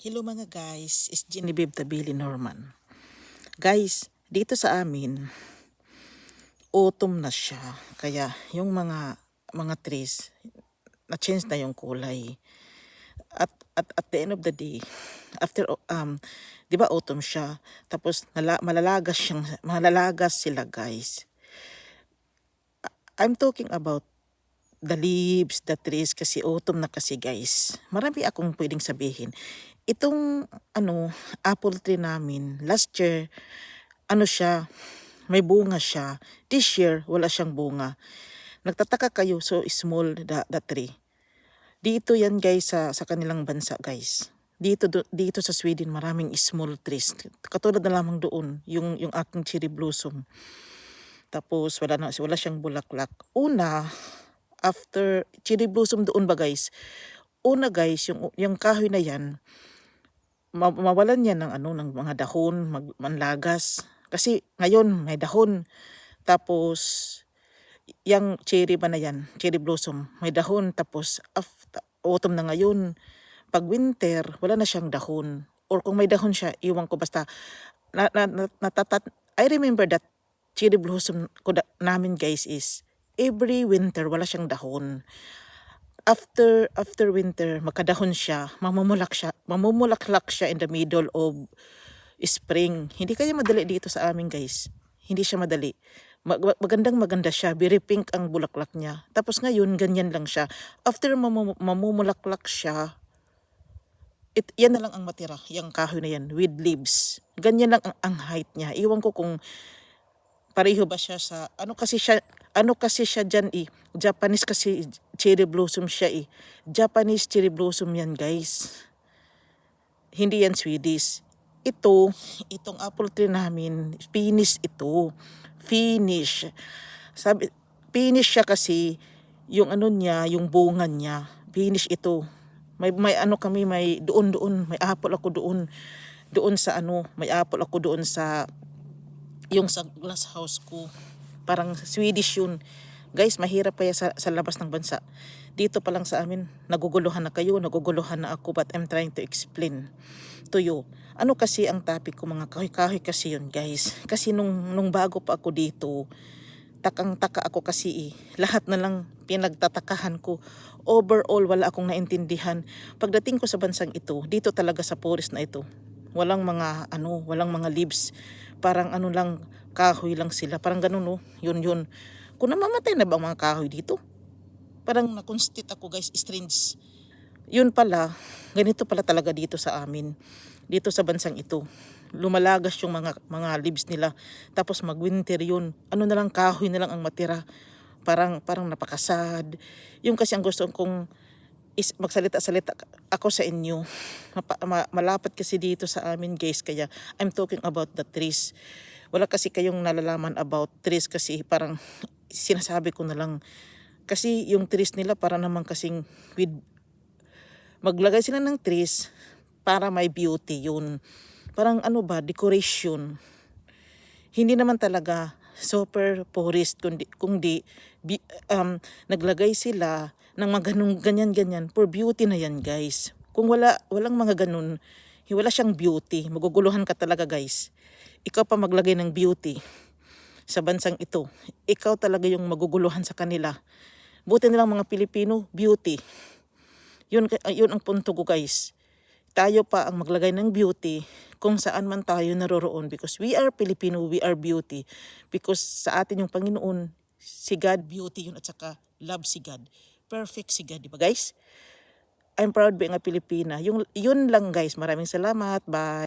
Hello mga guys, is Genevieve Tabili Norman. Guys, dito sa amin, autumn na siya. Kaya yung mga mga trees, na-change na yung kulay. At, at, at the end of the day, after, um, di ba autumn siya, tapos nala, malalagas, siyang, malalagas sila guys. I'm talking about the leaves, the trees, kasi autumn na kasi guys. Marami akong pwedeng sabihin. Itong ano, apple tree namin, last year, ano siya, may bunga siya. This year, wala siyang bunga. Nagtataka kayo, so small the, the tree. Dito yan guys sa, sa kanilang bansa guys. Dito do- dito sa Sweden maraming small trees. Katulad na lamang doon yung yung aking cherry blossom. Tapos wala na wala siyang bulaklak. Una after cherry blossom doon ba guys? Una guys, yung yung kahoy na yan ma- mawalan yan ng ano ng mga dahon, mag, manlagas. Kasi ngayon may dahon. Tapos yung cherry ba na yan, cherry blossom, may dahon. Tapos after, autumn na ngayon, pag winter, wala na siyang dahon. Or kung may dahon siya, iwan ko basta. Na, na, na, natatat, I remember that cherry blossom ko da, namin guys is every winter wala siyang dahon. After after winter, magkadahon siya, mamumulak siya, mamumulaklak siya in the middle of spring. Hindi kaya madali dito sa amin guys. Hindi siya madali. Mag- mag- magandang maganda siya, very pink ang bulaklak niya. Tapos ngayon, ganyan lang siya. After mamu- mamumulaklak siya, it, yan na lang ang matira, yung kahoy na yan, with leaves. Ganyan lang ang, ang height niya. Iwan ko kung pareho ba siya sa, ano kasi siya, ano kasi siya dyan eh. Japanese kasi cherry blossom siya eh. Japanese cherry blossom yan guys. Hindi yan Swedish. Ito, itong apple tree namin, finish ito. Finish. Sabi, finish siya kasi yung ano niya, yung bunga niya. Finish ito. May, may ano kami, may doon doon, may apple ako doon. Doon sa ano, may apple ako doon sa yung sa glass house ko. Parang Swedish yun. Guys, mahirap kaya sa, sa labas ng bansa. Dito pa lang sa amin, naguguluhan na kayo, naguguluhan na ako, but I'm trying to explain to you. Ano kasi ang topic ko mga kahoy-kahoy kasi yun guys. Kasi nung, nung bago pa ako dito, takang-taka ako kasi eh. Lahat na lang pinagtatakahan ko. Overall, wala akong naintindihan. Pagdating ko sa bansang ito, dito talaga sa forest na ito, walang mga ano, walang mga leaves. Parang ano lang, kahoy lang sila. Parang ganun no, yun yun. Kung namamatay na ba ang mga kahoy dito? Parang na-constitute ako guys, strange. Yun pala, ganito pala talaga dito sa amin. Dito sa bansang ito. Lumalagas yung mga mga leaves nila. Tapos mag-winter yun. Ano na lang kahoy na lang ang matira. Parang parang napakasad. Yung kasi ang gusto kong is magsalita-salita ako sa inyo. Mapa, ma, malapat kasi dito sa amin guys kaya I'm talking about the trees. Wala kasi kayong nalalaman about trees kasi parang sinasabi ko na lang kasi yung trees nila para naman kasing with maglagay sila ng trees para may beauty yun. Parang ano ba, decoration. Hindi naman talaga super forest kundi, kundi um, naglagay sila ng mga ganung ganyan-ganyan for beauty na yan guys. Kung wala, walang mga ganun, wala siyang beauty. Maguguluhan ka talaga guys. Ikaw pa maglagay ng beauty sa bansang ito. Ikaw talaga yung maguguluhan sa kanila. Buti nilang mga Pilipino, beauty. Yun, yun ang punto ko guys. Tayo pa ang maglagay ng beauty kung saan man tayo naroroon because we are Filipino, we are beauty. Because sa atin yung Panginoon, si God beauty yun at saka love si God. Perfect si God, di ba guys? I'm proud being a Pilipina. Yung, yun lang guys. Maraming salamat. Bye.